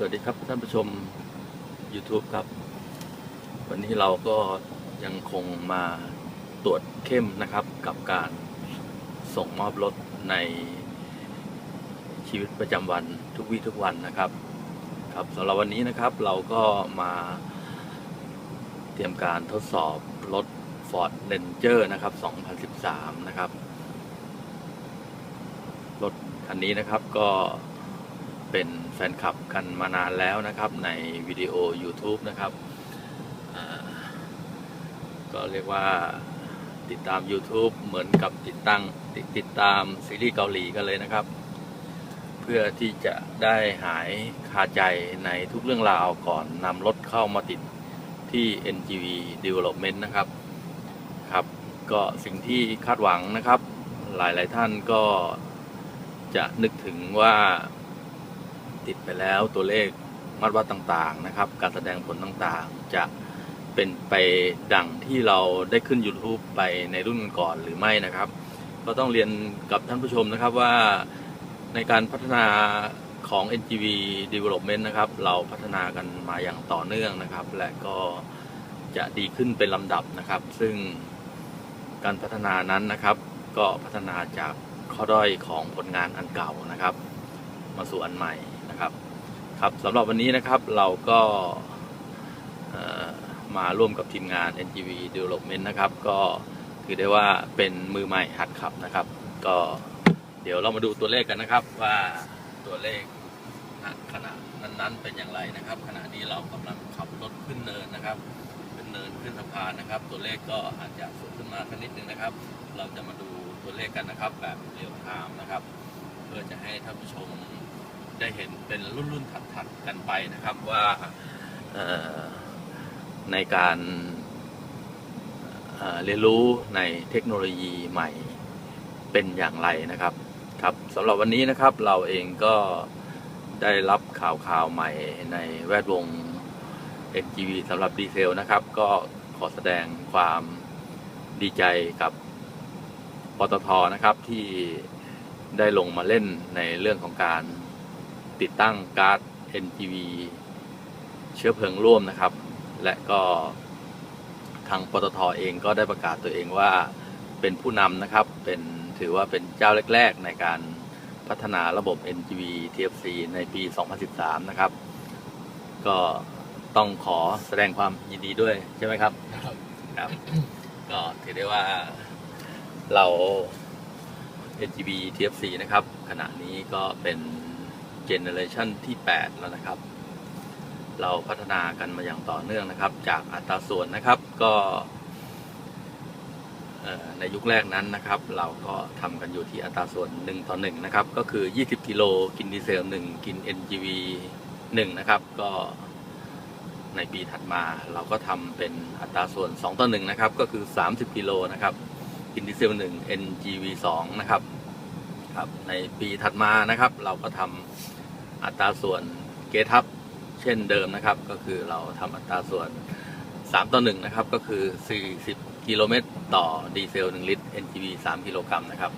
สวัสดีครับท่านผู้ชม YouTube ครับ วันนี้เราก็ยังคงมาตรวจเข้มนะครับ กับการส่งมอบรถในชีวิตประจำวันทุกวี่ทุกวันนะครับครับสำหรับวันนี้นะครับเราก็มาเตรียมการทดสอบรถ Ford Ranger นะครับ 2013 นะครับ รถคันนี้นะครับก็เป็น แฟนคลับกันมานานแล้วนะครับในวิดีโอ YouTube นะครับก็เรียกว่าติดตาม YouTube เหมือนกับติดตั้งติดติดตามซีรีส์เกาหลีกันเลยนะครับ เพื่อที่จะได้หายคาใจในทุกเรื่องราวก่อนนำรถเข้ามาติดที่ NGV Development นะครับครับ ก็สิ่งที่คาดหวังนะครับ หลาย ๆ ท่านก็จะนึกถึงว่า ติดไปแล้วตัวเลขมัดวัดต่างๆนะครับ การแสดงผลต่างๆ จะเป็นไปดังที่เราได้ขึ้น YouTube ไปในรุ่นก่อนหรือไม่นะครับ ก็ต้องเรียนกับท่านผู้ชมนะครับว่าในการพัฒนาของ NGV Development นะครับ เราพัฒนากันมาอย่างต่อเนื่องนะครับ และก็จะดีขึ้นเป็นลำดับนะครับ ซึ่งการพัฒนานั้นนะครับ ก็พัฒนาจากข้อด้อยของผลงานอันเก่านะครับ มาสู่อันใหม่ ครับสำหรับวันนี้นะครับเราก็มาร่วมกับทีมงาน NGV Development นะครับ ก็ถือได้ว่าเป็นมือใหม่หัดขับนะครับ ก็เดี๋ยวเรามาดูตัวเลขกันนะครับว่าตัวเลขขณะนั้นๆเป็นอย่างไรนะครับ ขณะนี้เรากำลังขับรถขึ้นเนินนะครับเป็นเนินขึ้นสะพานนะครับ ตัวเลขก็อาจจะสูงขึ้นมาสักนิดนึงนะครับ เราจะมาดูตัวเลขกันนะครับ แบบเรียลไทม์นะครับ เพื่อจะให้ท่านผู้ชม ได้เห็นเป็นรุ่นๆถัดๆกันไปนะครับว่าในการเอ่อเรียนรู้ในเทคโนโลยีใหม่เป็นอย่างไรนะครับครับสำหรับวันนี้นะครับเราเองก็ได้รับข่าวข่าวใหม่ในแวดวง NGV สำหรับดีเซลนะครับ ก็ขอแสดงความดีใจกับปตทนะครับที่ได้ลงมาเล่นในเรื่องของการ ติดตั้งการ์ด NGV เชื้อเพลิงร่วมนะครับ และก็ทางปตทเองก็ได้ประกาศตัวเองว่าเป็นผู้นำนะครับ เป็นถือว่าเป็นเจ้าแรก ๆ ในการพัฒนาระบบ NGV TFC ในปี 2013 นะครับ ก็ต้องขอแสดงความยินดีด้วยใช่ไหมครับ ครับ ก็ถือได้ว่าเรา NGB TFC นะครับ ขณะนี้ก็เป็น เจเนอเรชันที่ 8 แล้วนะครับ เราพัฒนากันมาอย่างต่อเนื่องนะครับ จากอัตราส่วนนะครับก็ในยุคแรกนั้นนะครับ เราก็ทำกันอยู่ที่อัตราส่วน 1 ต่อ 1 นะครับ ก็คือ 20 กิโลกินดีเซล 1 กิน NGV 1 นะครับ ก็ในปีถัดมาเราก็ทำเป็นอัตราส่วน 2 ต่อ 1 นะครับ ก็คือ 30 กิโลนะครับ กินดีเซล 1 NGV 2 นะครับ ครับ ในปีถัดมานะครับ เราก็ทำอัตราส่วนเกทับเช่นเดิมนะครับ ก็คือเราทำอัตราส่วน 3 ต่อ 1 นะครับ ก็คือ 40 กิโลเมตรต่อดีเซล 1 ลิตร NGV 3 กิโลกรัมนะครับ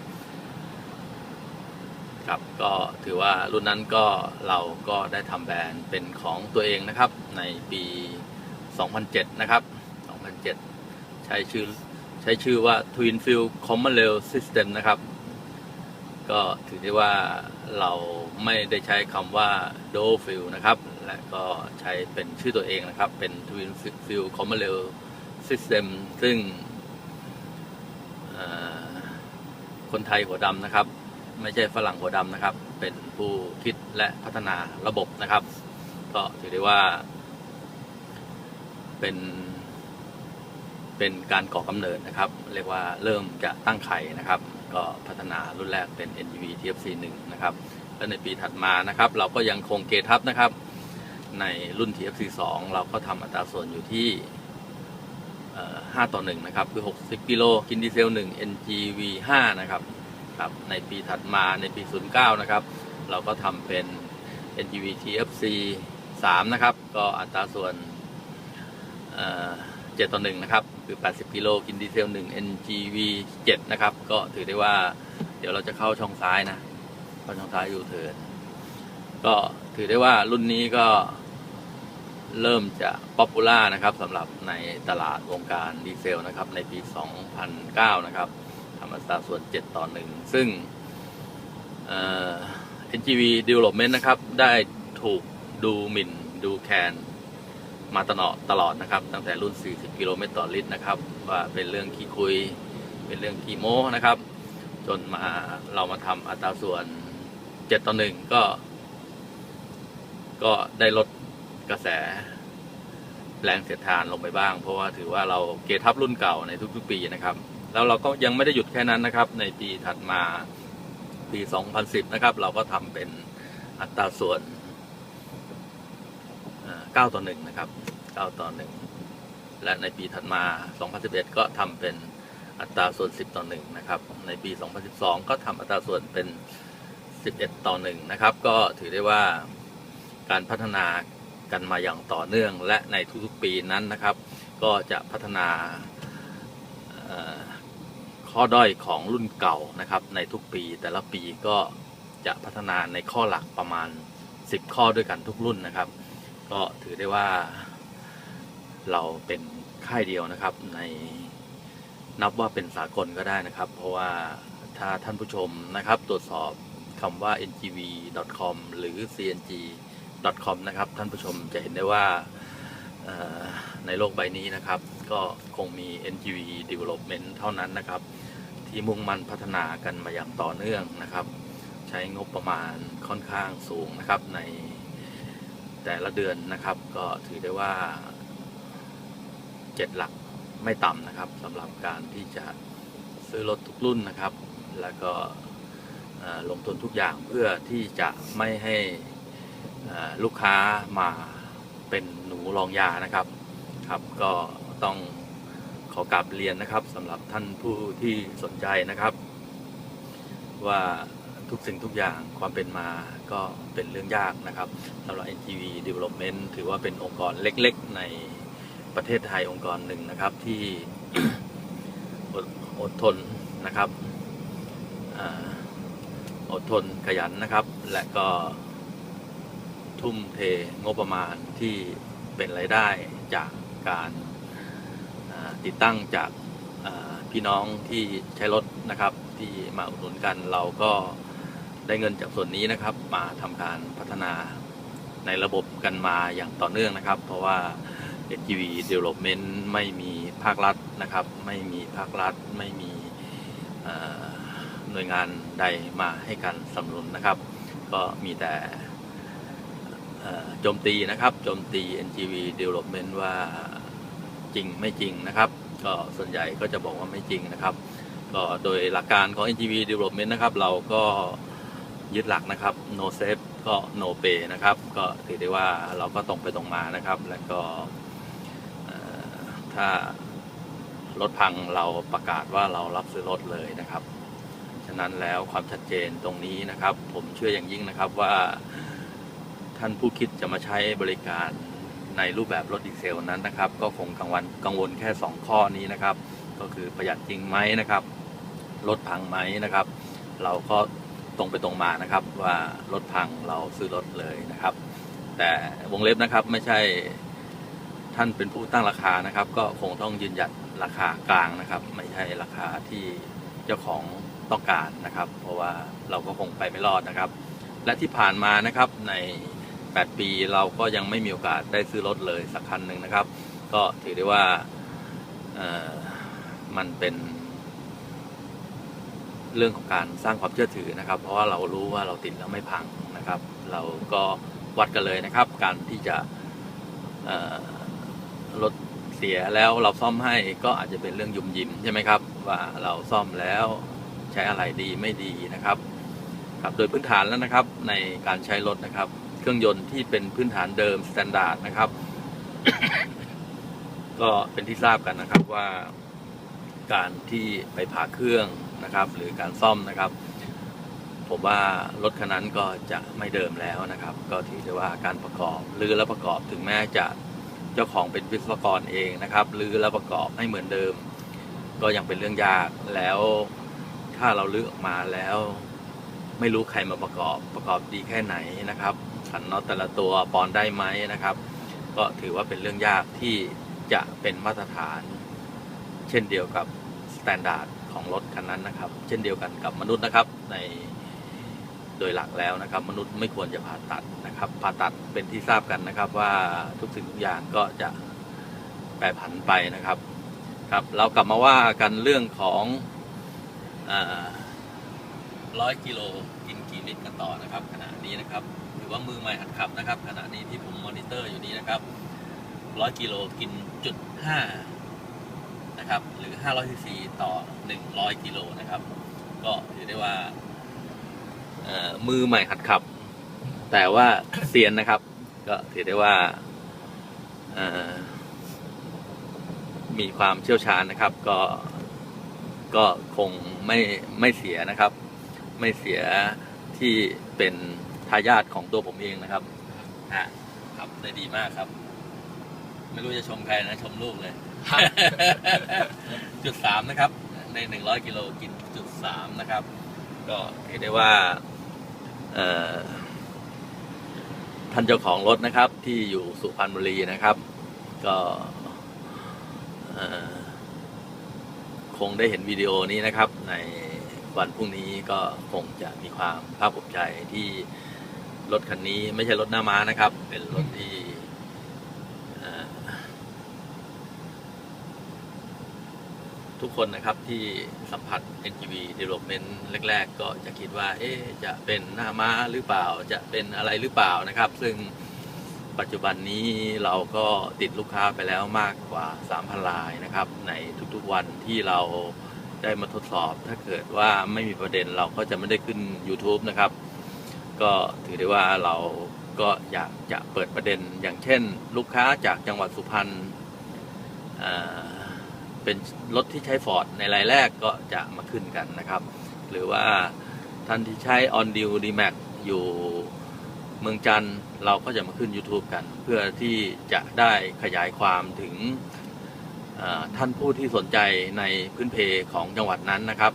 ครับก็ถือว่ารุ่นนั้นก็เราก็ได้ทำแบรนด์เป็นของตัวเองนะครับในปี 2007 นะครับ 2007 ใช้ชื่อใช้ชื่อว่า Twin Fuel Common Rail System นะครับ ก็ถือได้ว่าเราไม่ได้ใช้คำว่า Dual Fuel นะครับ และก็ใช้เป็นชื่อตัวเองนะครับ เป็น Twin Fuel Common Rail System ซึ่งคนไทยหัวดำนะครับ ไม่ใช่ฝรั่งหัวดำนะครับ เป็นผู้คิดและพัฒนาระบบนะครับ ก็ถือได้ว่า เป็น เป็นการก่อกำเนิดนะครับ เรียกว่าเริ่มจะตั้งไข่นะครับ ก็พัฒนารุ่นแรกเป็น NGV TFC 1นะครับ และในปีถัดมานะครับ เราก็ยังคงเกทับนะครับ ในรุ่น TFC 2เราก็ทำอัตราส่วนอยู่ที่เอ่อ5ต่อ 1 นะครับ คือ 60 กิโล กินดีเซล 1 NGV 5 นะครับครับในปีถัดมาในปี 09 นะครับ เราก็ทำเป็น NGV TFC 3 นะครับ ก็อัตราส่วน 7 ต่อ 1 นะครับ คือ 80 กิโลกินดีเซล 1 NGV 7 นะครับ ก็ถือได้ว่า เดี๋ยวเราจะเข้าช่องซ้ายนะ เข้าช่องซ้ายยูเทิร์นก็ถือได้ว่ารุ่นนี้ก็เริ่มจะป๊อปปูล่านะครับสำหรับในตลาดวงการดีเซลนะครับ ในปี 2009 นะครับทำอัตราส่วน 7 ต่อ 1 ซึ่งเอ่อ NGV Development นะครับ ได้ถูกดูหมิ่นดูแคน มาตลอดตลอดนะครับ ตั้งแต่รุ่น 40 กิโลเมตรต่อลิตรนะครับ ว่าเป็นเรื่องขี้คุย เป็นเรื่องขี้โม้นะครับ จนมาเรามาทำอัตราส่วน 7 ต่อ 1 ก็ ก็ได้ลดกระแสแรงเสียดทานลงไปบ้าง เพราะว่าถือว่าเราเกทับรุ่นเก่าในทุกๆปีนะครับ แล้วเราก็ยังไม่ได้หยุดแค่นั้นนะครับ ในปีถัดมาปี 2010 นะครับ เราก็ทำเป็นอัตราส่วน 9 ต่อ 1 นะครับ 9 ต่อ 1 และในปีถัดมา 2011 ก็ทำเป็นอัตราส่วน 10 ต่อ 1 นะครับ ในปี 2012 ก็ทำอัตราส่วนเป็น 11 ต่อ 1 นะครับ ก็ถือได้ว่าการพัฒนากันมาอย่างต่อเนื่องและในทุกๆปีนั้นนะครับ ก็จะพัฒนาข้อด้อยของรุ่นเก่านะครับ ในทุกปี แต่ละปีก็จะพัฒนาในข้อหลักประมาณ 10 ข้อด้วยกันทุกรุ่นนะครับ ก็ถือได้ว่าเราเป็นค่ายเดียวนะครับในนับว่าเป็นสากลก็ได้นะครับ เพราะว่าถ้าท่านผู้ชมนะครับ ตรวจสอบคำว่า ngv.com หรือ cng.com นะครับ ท่านผู้ชมจะเห็นได้ว่าในโลกใบนี้นะครับ ก็คงมี NGV Development เท่านั้นนะครับ ที่มุ่งมั่นพัฒนากันมาอย่างต่อเนื่องนะครับ ใช้งบประมาณค่อนข้างสูงนะครับใน แต่ละเดือนนะครับ ก็ถือได้ว่าเจ็ดหลักไม่ต่ำนะครับสำหรับการที่จะซื้อรถทุกรุ่นนะครับ แล้วก็ลงทุนทุกอย่างเพื่อที่จะไม่ให้ลูกค้ามาเป็นหนูรองยานะครับครับก็ต้องขอกลับเรียนนะครับสำหรับท่านผู้ที่สนใจนะครับ ว่า ทุกสิ่งทุกอย่างความเป็นมาก็เป็นเรื่องยากนะครับสำหรับ NGV Development ถือว่าเป็นองค์กรเล็กๆ ในประเทศไทยองค์กรหนึ่งนะครับที่อดอดทนนะครับอดทนขยันนะครับ และก็ทุ่มเทงบประมาณที่เป็นรายได้จากการาติดตั้งจากาพี่น้องที่ใช้รถนะครับที่มาอุดหนุนกันเราก็ ได้เงินจากส่วนนี้นะครับ มาทำการพัฒนาในระบบกันมาอย่างต่อเนื่องนะครับ เพราะว่า NGV Development ไม่มีภาครัฐนะครับ ไม่มีภาครัฐ ไม่มีหน่วยงานใดมาให้การสนับสนุนนะครับ ก็มีแต่โจมตีนะครับโจมตี NGV Development ว่าจริงไม่จริงนะครับ ก็ส่วนใหญ่ก็จะบอกว่าไม่จริงนะครับ ก็โดยหลักการของ NGV Development นะครับ เราก็ ยึดหลักนะครับ no safe ก็ no pay นะครับ ก็ถือได้ว่าเราก็ตรงไปตรงมานะครับ แล้วก็ถ้ารถพังเราประกาศว่าเรารับซื้อรถเลยนะครับ ฉะนั้นแล้วความชัดเจนตรงนี้นะครับ ผมเชื่ออย่างยิ่งนะครับว่าท่านผู้คิดจะมาใช้บริการในรูปแบบรถดีเซลนั้นนะครับ ก็คงกังวลกังวลแค่ 2 ข้อนี้นะครับ ก็คือประหยัดจริงไหมนะครับรถพังไหมนะครับ เราก็ ตรงไปตรงมานะครับ ว่ารถพังเราซื้อรถเลยนะครับ แต่วงเล็บนะครับไม่ใช่ท่านเป็นผู้ตั้งราคานะครับ ก็คงต้องยืนหยัดราคากลางนะครับ ไม่ใช่ราคาที่เจ้าของต้องการนะครับ เพราะว่าเราก็คงไปไม่รอดนะครับ และที่ผ่านมานะครับใน 8 ปีเราก็ยังไม่มีโอกาสได้ซื้อรถเลยสักคันหนึ่งนะครับ ก็ถือได้ว่ามันเป็น เรื่องของการสร้างความเชื่อถือนะครับ เพราะว่าเรารู้ว่าเราติดแล้วไม่พังนะครับ เราก็วัดกันเลยนะครับ การที่จะรถเสียแล้วเราซ่อมให้ก็อาจจะเป็นเรื่องยุ่มยิมใช่ไหมครับ ว่าเราซ่อมแล้วใช้อะไรดีไม่ดีนะครับครับโดยพื้นฐานแล้วนะครับในการใช้รถนะครับ เครื่องยนต์ที่เป็นพื้นฐานเดิมสแตนดาร์ดนะครับ ก็เป็นที่ทราบกันนะครับว่าการที่ไปผ่าเครื่อง นะครับ หรือการซ่อมนะครับ ผมว่ารถคันนั้นก็จะไม่เดิมแล้วนะครับ ก็ถือได้ว่าการประกอบหรือแล้วประกอบถึงแม้จะเจ้าของเป็นวิศวกรเองนะครับหรือแล้วประกอบให้เหมือนเดิม ก็ยังเป็นเรื่องยากแล้ว ถ้าเราลื้อออกมาแล้ว ไม่รู้ใครมาประกอบประกอบดีแค่ไหนนะครับสันน็อตแต่ละตัวปอนได้ไหมนะครับ ก็ถือว่าเป็นเรื่องยากที่จะเป็นมาตรฐาน เช่นเดียวกับสแตนดาร์ด ของรถคันนั้นนะครับ เช่นเดียวกันกับมนุษย์นะครับในโดยหลักแล้วนะครับ มนุษย์ไม่ควรจะผ่าตัดนะครับ ผ่าตัดเป็นที่ทราบกันนะครับว่าทุกสิ่งทุกอย่างก็จะแปรผันไปนะครับครับ เรากลับมาว่ากันเรื่องของร้อยกิโลกินกี่ลิตรกันต่อนะครับ ขณะนี้นะครับถือว่ามือใหม่หัดขับนะครับ ขณะนี้ที่ผมมอนิเตอร์อยู่นี้นะครับร้อยกิโลกินจุดห้า นะครับ หรือ 500ซีซีต่อ 100 กิโลนะครับ ก็ถือได้ว่ามือใหม่หัดขับ แต่ว่าเซียนนะครับ ก็ถือได้ว่ามีความเชี่ยวชาญนะครับ ก็ก็คงไม่ไม่เสียนะครับ ไม่เสียที่เป็นทายาทของตัวผมเองนะครับฮะครับได้ดีมากครับ ไม่รู้จะชมใครนะ ชมลูกเลย จุดสามนะครับ ในหนึ่งร้อยกิโลกินจุดสามนะครับ ก็ถือได้ว่าเอ่อท่านเจ้าของรถนะครับ ที่อยู่สุพรรณบุรีนะครับ ก็เอ่อคงได้เห็นวิดีโอนี้นะครับ ในวันพรุ่งนี้ก็คงจะมีความภาคภูมิใจที่รถคันนี้ไม่ใช่รถหน้าม้านะครับ เป็นรถที่เอ่อ ทุกคนนะครับที่สัมผัส NGV Development แรก ๆ ก็จะคิดว่า เอ๊จะเป็นหน้าม้าหรือเปล่า จะเป็นอะไรหรือเปล่านะครับ ซึ่งปัจจุบันนี้เราก็ติดลูกค้าไปแล้วมากกว่า 3,000รายนะครับ ในทุกๆวันที่เราได้มาทดสอบ ถ้าเกิดว่าไม่มีประเด็นเราก็จะไม่ได้ขึ้น YouTube นะครับ ก็ถือได้ว่าเราก็อยากจะเปิดประเด็นอย่างเช่น ลูกค้าจากจังหวัดสุพรรณอ่า เป็นรถที่ใช้ฟอร์ดในรายแรกก็จะมาขึ้นกันนะครับ หรือว่าท่านที่ใช้ On d e a l d m a x อยู่เมืองจันทร์เราก็จะมาขึ้น YouTube กัน เพื่อที่จะได้ขยายความถึงท่านผู้ที่สนใจในพื้นเพของจังหวัดนั้นนะครับ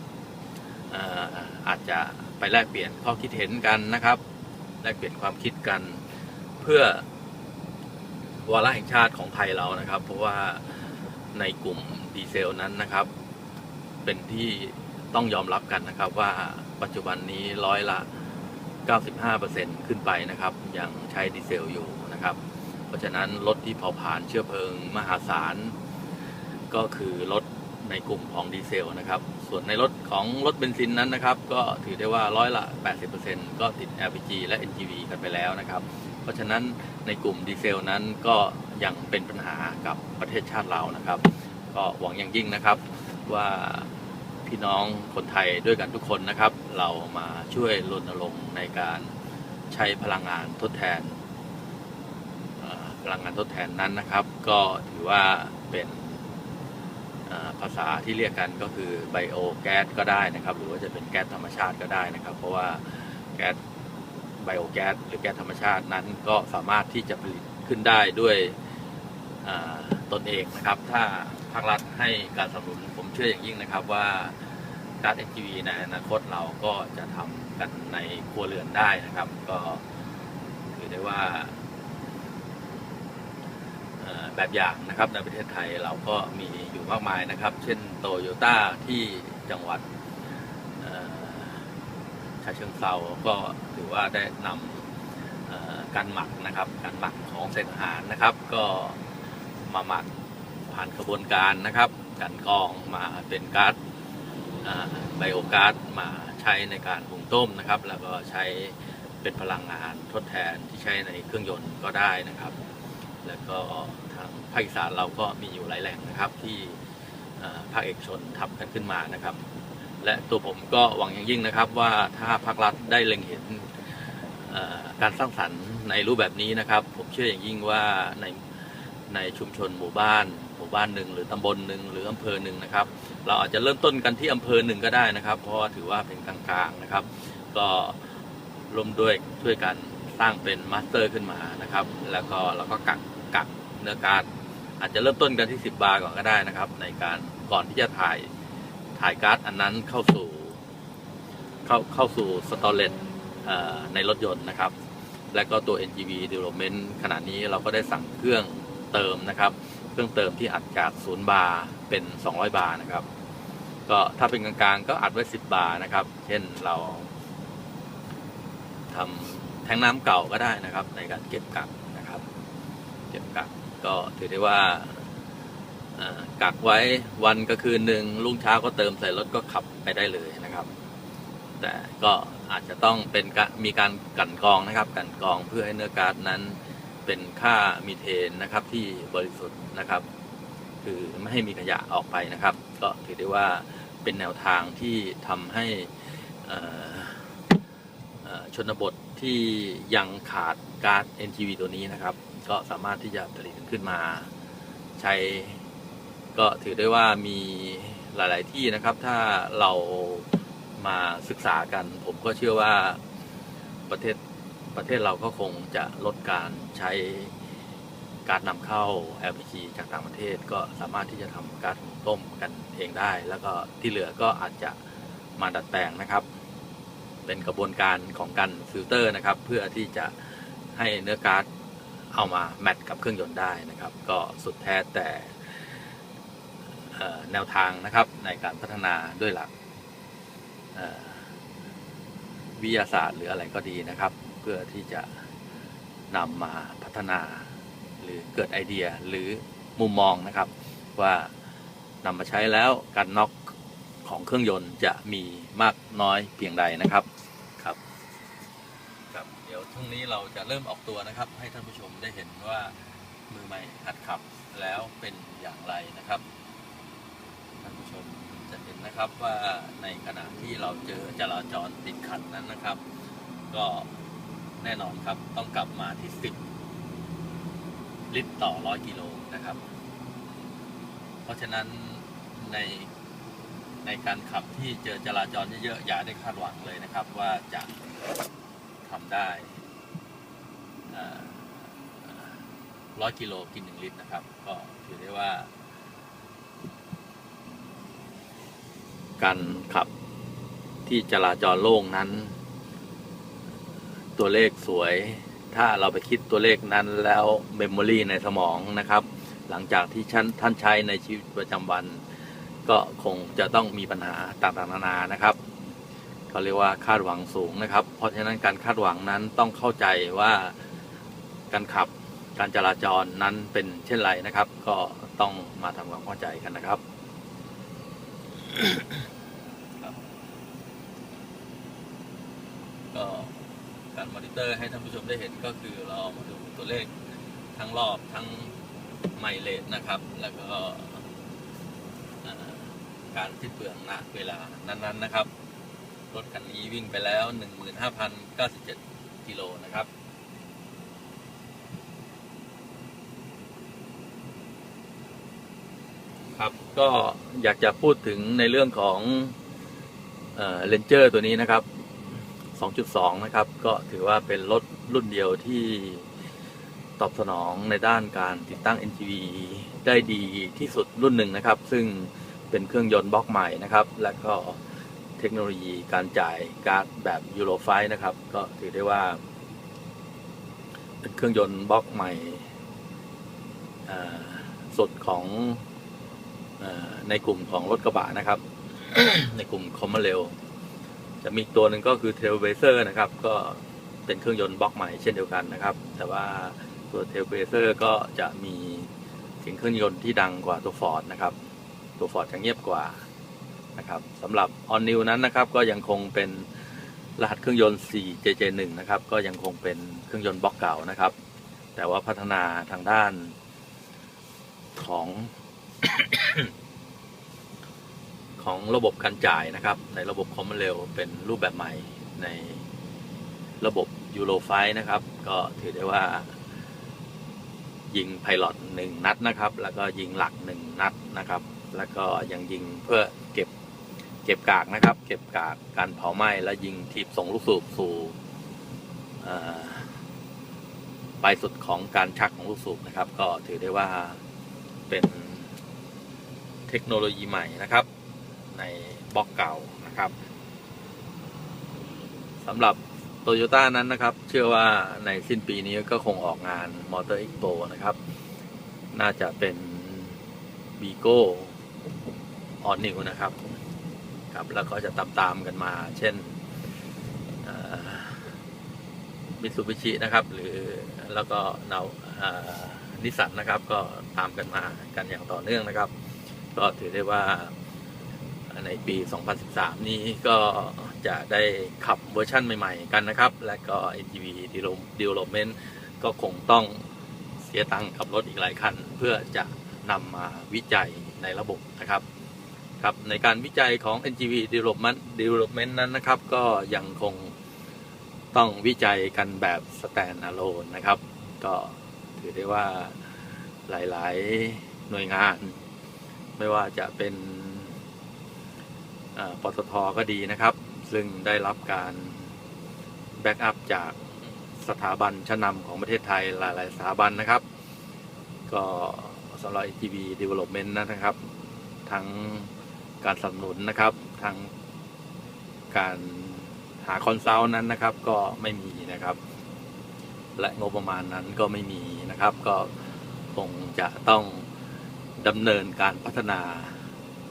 อาจจะไปแลกเปลี่ยนข้อคิดเห็นกันนะครับแลกเปลี่ยนความคิดกัน เพื่อวาระแห่งชาติของไทยเรานะครับ เพราะว่า ในกลุ่มดีเซลนั้นนะครับ เป็นที่ต้องยอมรับกันนะครับว่าปัจจุบันนี้ร้อยละ 95%ขึ้นไปนะครับ ยังใช้ดีเซลอยู่นะครับ เพราะฉะนั้นรถที่เผาผลาญเชื้อเพลิงมหาศาล ก็คือรถในกลุ่มของดีเซลนะครับ ส่วนในรถของรถเบนซินนั้นนะครับ ก็ถือได้ว่าร้อยละ 80%ก็ติด LPG และ NGV กันไปแล้วนะครับ เพราะฉะนั้นในกลุ่มดีเซลนั้นก็ ยังเป็นปัญหากับประเทศชาติเรานะครับ ก็หวังอย่างยิ่งนะครับว่าพี่น้องคนไทยด้วยกันทุกคนนะครับ เรามาช่วยรณรงค์ในการใช้พลังงานทดแทนพลังงานทดแทนนั้นนะครับ ก็ถือว่าเป็นภาษาที่เรียกกันก็คือไบโอแก๊สก็ได้นะครับ หรือว่าจะเป็นแก๊สธรรมชาติก็ได้นะครับ เพราะว่าแก๊สไบโอแก๊สหรือแก๊สธรรมชาตินั้นก็สามารถที่จะผลิตขึ้นได้ด้วย ตนเองนะครับ ถ้าภาครัฐให้การสนับสนุนผมเชื่ออย่างยิ่งนะครับว่าการ NGV ในอนาคตเราก็จะทำกันในครัวเรือนได้นะครับ ก็ถือได้ว่าแบบอย่างนะครับในประเทศไทยเราก็มีอยู่มากมายนะครับ เช่นโตโยต้าที่จังหวัดชาเชิงเซาก็ถือว่าได้นำการหมักนะครับ การหมักของเศษอาหารนะครับ ก็ มาหมักผ่านกระบวนการนะครับการกรองมาเป็นก๊าซไบโอก๊าซมาใช้ในการหุงต้มนะครับ แล้วก็ใช้เป็นพลังงานทดแทนที่ใช้ในเครื่องยนต์ก็ได้นะครับ แล้วก็ทางภาคอีสานเราก็มีอยู่หลายแหล่งนะครับที่ภาคเอกชนทำกันขึ้นมานะครับ และตัวผมก็หวังอย่างยิ่งนะครับว่าถ้าภาครัฐได้เล็งเห็นการสร้างสรรค์ในรูปแบบนี้นะครับ ผมเชื่ออย่างยิ่งว่าใน ในชุมชนหมู่บ้าน หมู่บ้านหนึ่งหรือตำบลหนึ่งหรืออำเภอหนึ่งนะครับ เราอาจจะเริ่มต้นกันที่อำเภอหนึ่งก็ได้นะครับ เพราะว่าถือว่าเป็นกลางๆนะครับ ก็ร่วมด้วยช่วยกันสร้างเป็นมาสเตอร์ขึ้นมานะครับ แล้วก็เราก็กักกักเนื้อการอาจจะเริ่มต้นกันที่ 10 บาร์ก่อนก็ได้นะครับ ในการก่อนที่จะถ่ายถ่ายการ์ดอันนั้นเข้าสู่เข้าเข้าสู่สตอเรจในรถยนต์นะครับ และก็ตัว NGV Development ขณะนี้เราก็ได้สั่งเครื่อง เติมนะครับ เครื่องเติมที่อัดจาก0บาร์เป็น 200 บาร์นะครับ ก็ถ้าเป็นกลางๆก็อัดไว้ 10 บาร์นะครับ เช่นเราทำแทงน้ำเก่าก็ได้นะครับ ในการเก็บกักนะครับ เก็บกักก็ถือได้ว่ากักไว้วันก็คืนหนึ่งรุ่งเช้าก็เติมใส่รถก็ขับไปได้เลยนะครับ แต่ก็อาจจะต้องเป็นมีการกันกรองนะครับ กันกรองเพื่อให้เนื้อก๊าซนั้น เป็นค่ามีเทนนะครับที่บริสุทธิ์นะครับ คือไม่ให้มีขยะออกไปนะครับ ก็ถือได้ว่าเป็นแนวทางที่ทำให้ชนบทที่ยังขาดก๊าซ NGV ตัวนี้นะครับ ก็สามารถที่จะผลิตขึ้นมาใช้ก็ถือได้ว่ามีหลาย ๆ ที่นะครับ ถ้าเรามาศึกษากัน ผมก็เชื่อว่าประเทศ ประเทศเราก็คงจะลดการใช้การนำเข้า LPG จากต่างประเทศก็สามารถที่จะทำก๊าซต้มกันเองได้ แล้วก็ที่เหลือก็อาจจะมาดัดแปลงนะครับ เป็นกระบวนการของการฟิลเตอร์นะครับ เพื่อที่จะให้เนื้อก๊าซเอามาแมทกับเครื่องยนต์ได้นะครับ ก็สุดแท้แต่แนวทางนะครับในการพัฒนาด้วยหลักวิทยาศาสตร์หรืออะไรก็ดีนะครับ พื่อที่จะนำมาพัฒนาหรือเกิดไอเดียหรือมุมมองนะครับ ว่านำมาใช้แล้วการน็อกของเครื่องยนต์จะมีมากน้อยเพียงใดนะครับครับครับเดี๋ยวช่วงนี้เราจะเริ่มออกตัวนะครับ ให้ท่านผู้ชมได้เห็นว่ามือใหม่หัดขับแล้วเป็นอย่างไรนะครับท่านผู้ชมจะเห็นนะครับว่าในขณะที่เราเจอจราจรติดขัดนั้นนะครับ ก็ แน่นอนครับ ต้องกลับมาที่ 10 ลิตรต่อ 100 กิโลนะครับ เพราะฉะนั้นในในการขับที่เจอจราจรเยอะๆ อย่าได้คาดหวังเลยนะครับ ว่าจะทำได้ร้อยกิโลกินหนึ่งลิตรนะครับ ก็ถือได้ว่า การขับที่จราจรโล่งนั้น ตัวเลขสวย ถ้าเราไปคิดตัวเลขนั้นแล้วเมมโมรีในสมองนะครับ หลังจากที่ท่านท่านใช้ในชีวิตประจำวัน ก็คงจะต้องมีปัญหาต่างๆนานานะครับเขาเรียกว่าคาดหวังสูงนะครับ เพราะฉะนั้นการคาดหวังนั้นต้องเข้าใจว่าการขับการจราจรนั้นเป็นเช่นไรนะครับ ก็ต้องมาทำความเข้าใจกันนะครับก็ การมอนิเตอร์ให้ท่านผู้ชมได้เห็นก็คือเรามาดูตัวเลขทั้งรอบทั้งไมล์เลทนะครับ แล้วก็การที่เปลืองนะเวลานั้นๆนะครับ รถคันนี้วิ่งไปแล้ว 15,097 กิโลนะครับครับก็อยากจะพูดถึงในเรื่องของเลนเจอร์ตัวนี้นะครับ 2.2 นะครับ ก็ถือว่าเป็นรถรุ่นเดียวที่ตอบสนองในด้านการติดตั้ง NGV ได้ดีที่สุดรุ่นหนึ่งนะครับ ซึ่งเป็นเครื่องยนต์บล็อกใหม่นะครับ และก็เทคโนโลยีการจ่ายการ์ดแบบยูโรไฟนะครับ ก็ถือได้ว่า เป็นเครื่องยนต์บล็อกใหม่สุดของอในกลุ่มของรถกระบะนะครับ ในกลุ่มคอมมอนเรล จะมีตัวหนึ่งก็คือเทลเบเซอร์นะครับ ก็เป็นเครื่องยนต์บล็อกใหม่เช่นเดียวกันนะครับ แต่ว่าตัวเทลเบเซอร์ก็จะมีเสียงเครื่องยนต์ที่ดังกว่าตัวฟอร์ดนะครับ ตัวฟอร์ดจะเงียบกว่านะครับสำหรับ On New นั้นนะครับก็ยังคงเป็นรหัสเครื่องยนต์ 4JJ1 นะครับ ก็ยังคงเป็นเครื่องยนต์บล็อกเก่านะครับ แต่ว่าพัฒนาทางด้านของ ของระบบการจ่ายนะครับ ในระบบคอมมอนเรลเป็นรูปแบบใหม่ในระบบยูโรไฟนะครับ ก็ถือได้ว่า ยิงไพลอตหนึ่งนัดนะครับ แล้วก็ยิงหลักหนึ่งนัดนะครับ แล้วก็ยังยิงเพื่อเก็บเก็บกากนะครับ เก็บกากการเผาไหม้แล้วยิงทีบส่งลูกสูบสู่ปลายสุดของการชักของลูกสูบนะครับ ก็ถือได้ว่าเป็นเทคโนโลยีใหม่นะครับ ในบล็อกเก่านะครับสำหรับโตโยต้านั้นนะครับ เชื่อว่าในสิ้นปีนี้ก็คงออกงานมอเตอร์ e อ p โปนะครับ น่าจะเป็นบีโก้ออนนิวนะครับครับแล้วก็จะตามตามกันมา เช่นมิตซูบิชินะครับ หรือแล้วก็นาวนิสสันนะครับ ก็ตามกันมากันอย่างต่อเนื่องนะครับ ก็ถือได้ว่า ในปี 2013 นี้ก็จะได้ขับเวอร์ชั่นใหม่ ๆ กันนะครับ และก็ NGV Development ก็คงต้องเสียตังค์กับรถอีกหลายคัน เพื่อจะนำมาวิจัยในระบบนะครับครับในการวิจัยของ NGV Development Development นั้นนะครับ ก็ยังคงต้องวิจัยกันแบบ stand alone นะครับ ก็ถือได้ว่าหลาย ๆ หน่วยงาน ไม่ว่าจะเป็น ปตทก็ดีนะครับ ซึ่งได้รับการแบ็กอัพจากสถาบันชั้นนำของประเทศไทยหลาย ๆ สถาบันนะครับ ก็สำหรับ ETV Development นะครับ ทั้งการสนับสนุนนะครับ ทั้งการหาคอนซัลท์นั้นนะครับ ก็ไม่มีนะครับ และงบประมาณนั้นก็ไม่มีนะครับ ก็คงจะต้องดำเนินการพัฒนา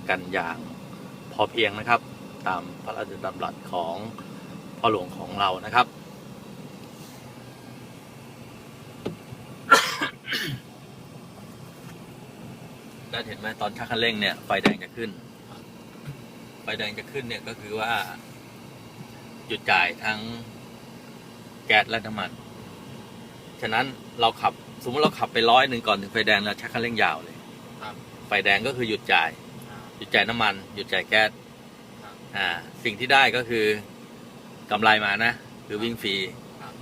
กันอย่าง พอเพียงนะครับ ตามพระราชดำรัสของพ่อหลวงของเรานะครับ ได้เห็นไหมตอนชักคันเร่งเนี่ยไฟแดงจะขึ้น ไฟแดงจะขึ้นเนี่ยก็คือว่า หยุดจ่ายทั้งแก๊สและน้ำมัน ฉะนั้นเราขับ สมมติเราขับไปร้อยหนึ่งก่อนถึงไฟแดงแล้วชักคันเร่งยาวเลยครับไฟแดงก็คือหยุดจ่าย หยุดจ่ายน้ำมัน หยุดจ่ายแก๊สครับอ่า สิ่งที่ได้ก็คือกำไรมานะ คือวิ่งฟรีครับ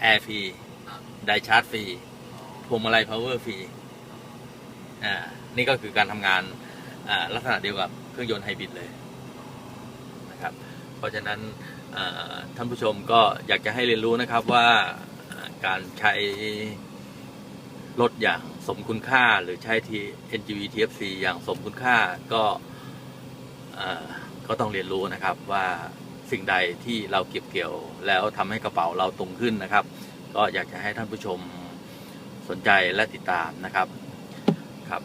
แอร์ฟรีครับไดชาร์จฟรีพวงมาลัยพาวเวอร์ฟรีอ่านี่ก็คือการทำงานอ่าลักษณะเดียวกับเครื่องยนต์ไฮบริดเลยนะครับ เพราะฉะนั้นอ่าท่านผู้ชมก็อยากจะให้เรียนรู้นะครับว่าอ่าการใช้ รถอย่างสมคุณค่าหรือใช้ที NGV TFC อย่างสมคุณค่าก็อ่าก็ต้องเรียนรู้นะครับว่าสิ่งใดที่เราเก็บเกี่ยว แล้วทำให้กระเป๋าเราตรงขึ้นนะครับ ก็อยากจะให้ท่านผู้ชมสนใจและติดตามนะครับครับ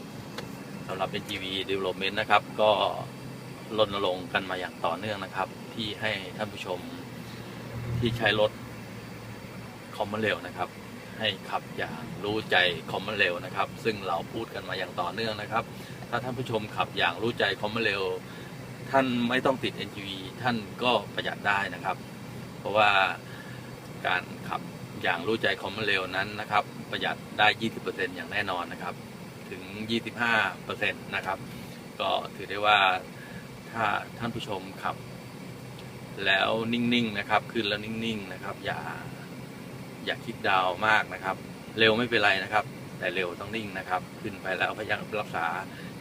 สำหรับ NGV Development นะครับ ก็รณรงค์กันมาอย่างต่อเนื่องนะครับ ที่ให้ท่านผู้ชมที่ใช้รถคอมมอนเรลนะครับ ให้ขับอย่างรู้ใจคอมมอนเรลนะครับ ซึ่งเราพูดกันมาอย่างต่อเนื่องนะครับ ถ้าท่านผู้ชมขับอย่างรู้ใจคอมมอนเรลท่านไม่ต้องติด NGV ท่านก็ประหยัดได้นะครับ เพราะว่าการขับอย่างรู้ใจคอมมอนเรลนั้นนะครับ ประหยัดได้ 20%อย่างแน่นอนนะครับ ถึง 25%นะครับ ก็ถือได้ว่าถ้าท่านผู้ชมขับ แล้วนิ่งๆนะครับ ขึ้นแล้วนิ่งๆนะครับ อย่า อย่าคิดดาวมากนะครับ เร็วไม่เป็นไรนะครับ แต่เร็วต้องนิ่งนะครับ ขึ้นไปแล้วพยายามรักษา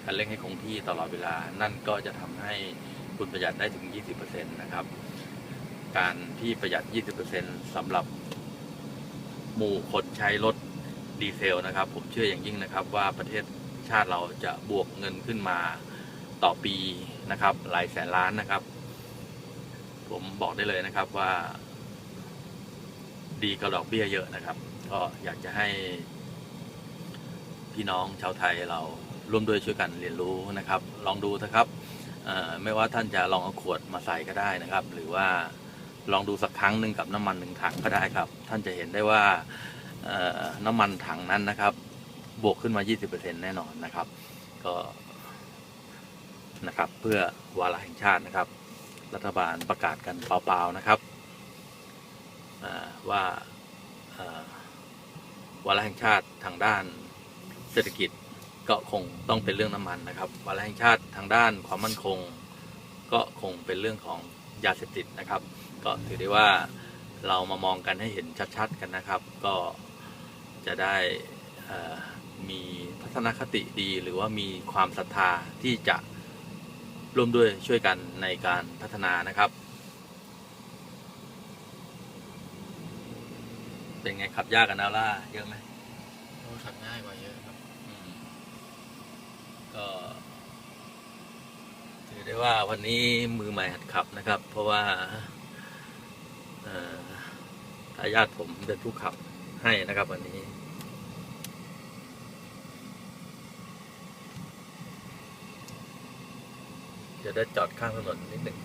การเร่งให้คงที่ตลอดเวลา นั่นก็จะทำให้คุณประหยัดได้ถึง 20%นะครับ การที่ประหยัด 20%สำหรับหมู่คนใช้รถดีเซลนะครับ ผมเชื่ออย่างยิ่งนะครับ ว่าประเทศชาติเราจะบวกเงินขึ้นมาต่อปีนะครับ หลายแสนล้านนะครับ ผมบอกได้เลยนะครับว่า ดีกับดอกเบี้ยเยอะนะครับ ก็อยากจะให้ พี่น้องชาวไทยเราร่วมด้วยช่วยกันเรียนรู้นะครับ ลองดูนะครับไม่ว่าท่านจะลองเอาขวดมาใส่ก็ได้นะครับ หรือว่าลองดูสักครั้งหนึ่งกับน้ำมันหนึ่งถังก็ได้ครับ ท่านจะเห็นได้ว่าน้ำมันถังนั้นนะครับ บวกขึ้นมา 20%แน่นอนนะครับ ก็นะครับเพื่อวาระแห่งชาตินะครับ รัฐบาลประกาศกันเปล่าๆนะครับ ว่าวาระแห่งชาติทางด้านเศรษฐกิจก็คงต้องเป็นเรื่องน้ำมันนะครับ วาระแห่งชาติทางด้านความมั่นคง ก็คงเป็นเรื่องของยาเสพติดนะครับ ก็ถือได้ว่าเรามามองกันให้เห็นชัดๆกันนะครับ ก็จะได้มีทัศนคติดีหรือว่ามีความศรัทธาที่จะร่วมด้วยช่วยกันในการพัฒนานะครับ เป็นไงขับยากกันนาล่าเยอะไหมโอ้ขับง่ายกว่าเยอะครับ อืมก็ ถือได้ว่าวันนี้มือใหม่หัดขับนะครับ เพราะว่าเอ่อทายาทผมเป็นผู้ขับให้นะครับวันนี้จะได้จอดข้างถนนนิดหนึ่ง